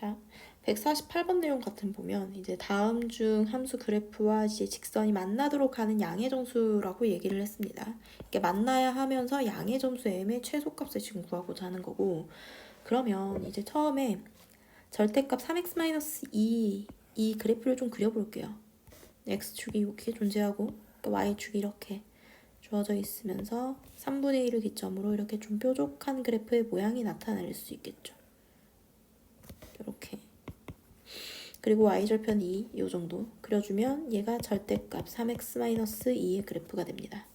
자, 148번 내용 같은 보면 이제 다음 중 함수 그래프와 이제 직선이 만나도록 하는 양의 정수라고 얘기를 했습니다. 이게 만나야 하면서 양의 점수 m의 최소값을 지금 구하고자 하는 거고 그러면 이제 처음에 절대값 3x-2 이 그래프를 좀 그려볼게요. x축이 이렇게 존재하고 또 y축이 이렇게 주어져 있으면서 3분의 1을 기점으로 이렇게 좀 뾰족한 그래프의 모양이 나타날 수 있겠죠. 이렇게 그리고 y절편 2, 이 정도 그려주면 얘가 절대값 3x-2의 그래프가 됩니다.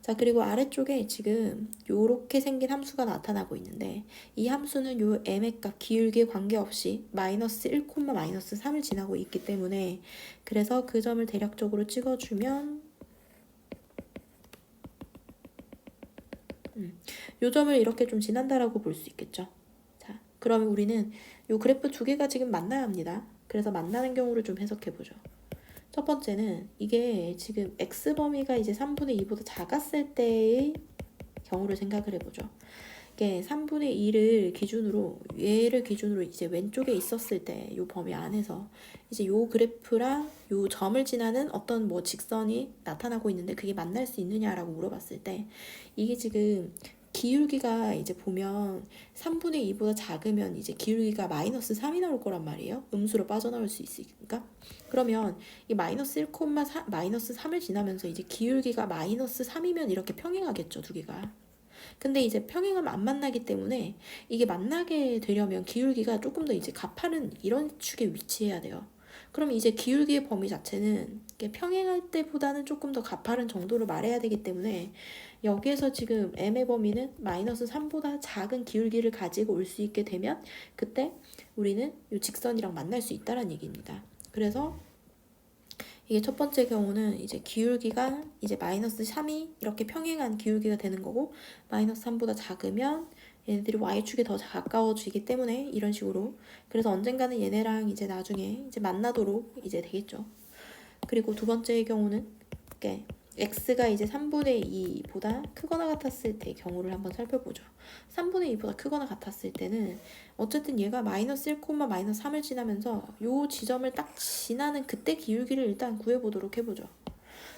자 그리고 아래쪽에 지금 요렇게 생긴 함수가 나타나고 있는데 이 함수는 요 m의 값 기울기에 관계없이 마이너스 1, 마이너스 3을 지나고 있기 때문에 그래서 그 점을 대략적으로 찍어주면 음, 요 점을 이렇게 좀 지난다라고 볼 수 있겠죠. 자 그러면 우리는 요 그래프 두 개가 지금 만나야 합니다. 그래서 만나는 경우를 좀 해석해 보죠. 첫 번째는 이게 지금 x 범위가 이제 3분의 2보다 작았을 때의 경우를 생각을 해보죠. 이게 3분의 2를 기준으로 얘를 기준으로 이제 왼쪽에 있었을 때 이 범위 안에서 이제 요 그래프랑 요 점을 지나는 어떤 뭐 직선이 나타나고 있는데 그게 만날 수 있느냐라고 물어봤을 때 이게 지금 기울기가 이제 보면 3분의 2보다 작으면 이제 기울기가 마이너스 3이 나올 거란 말이에요. 음수로 빠져나올 수 있으니까. 그러면 이 마이너스 1, 마이너스 3을 지나면서 이제 기울기가 마이너스 3이면 이렇게 평행하겠죠, 두 개가. 근데 이제 평행하면 안 만나기 때문에 이게 만나게 되려면 기울기가 조금 더 이제 가파른 이런 축에 위치해야 돼요. 그럼 이제 기울기의 범위 자체는 평행할 때보다는 조금 더 가파른 정도를 말해야 되기 때문에 여기에서 지금 m의 범위는 마이너스 3보다 작은 기울기를 가지고 올 수 있게 되면 그때 우리는 이 직선이랑 만날 수 있다는 얘기입니다. 그래서 이게 첫 번째 경우는 이제 기울기가 이제 마이너스 3이 이렇게 평행한 기울기가 되는 거고 마이너스 3보다 작으면 얘네들이 y축에 더 가까워지기 때문에 이런 식으로 그래서 언젠가는 얘네랑 이제 나중에 이제 만나도록 이제 되겠죠. 그리고 두 번째의 경우는 이렇게 x가 이제 3분의 2보다 크거나 같았을 때 경우를 한번 살펴보죠. 3분의 2보다 크거나 같았을 때는 어쨌든 얘가 마이너스 1, 마이너스 3을 지나면서 요 지점을 딱 지나는 그때 기울기를 일단 구해보도록 해보죠.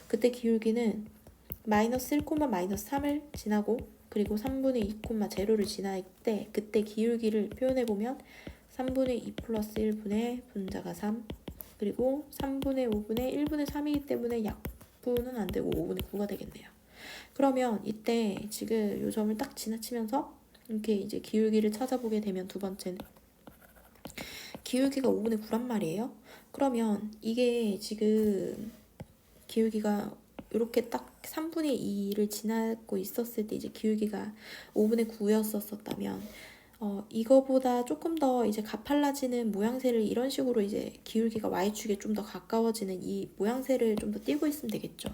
그때 기울기는 마이너스 1, 마이너스 3을 지나고 그리고 3분의 2, 0를 지날 때 그때 기울기를 표현해보면 3분의 2 플러스 1분의 분자가 3 그리고 3분의 5분의 1분의 3이기 때문에 약 10은 안 되고 5분의 9가 되겠네요. 그러면 이때 지금 요 점을 딱 지나치면서 이렇게 이제 기울기를 찾아보게 되면 두 번째는 기울기가 5분의 9란 말이에요. 그러면 이게 지금 기울기가 이렇게 딱 3분의 2를 지나고 있었을 때 이제 기울기가 5분의 9였었다면 어, 이거보다 조금 더 이제 가팔라지는 모양새를 이런 식으로 이제 기울기가 y축에 좀 더 가까워지는 이 모양새를 좀 더 띄고 있으면 되겠죠.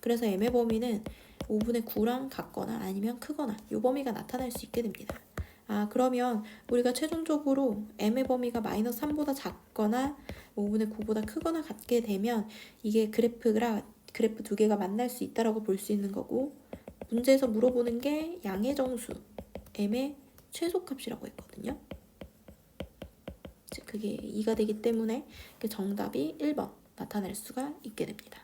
그래서 m의 범위는 5분의 9랑 같거나 아니면 크거나 이 범위가 나타날 수 있게 됩니다. 아 그러면 우리가 최종적으로 m의 범위가 마이너스 3보다 작거나 5분의 9보다 크거나 같게 되면 이게 그래프가 그래프 두 개가 만날 수 있다라고 볼 수 있는 거고 문제에서 물어보는 게 양의 정수 m의 최소값이라고 했거든요. 그게 2가 되기 때문에 정답이 1번 나타날 수가 있게 됩니다.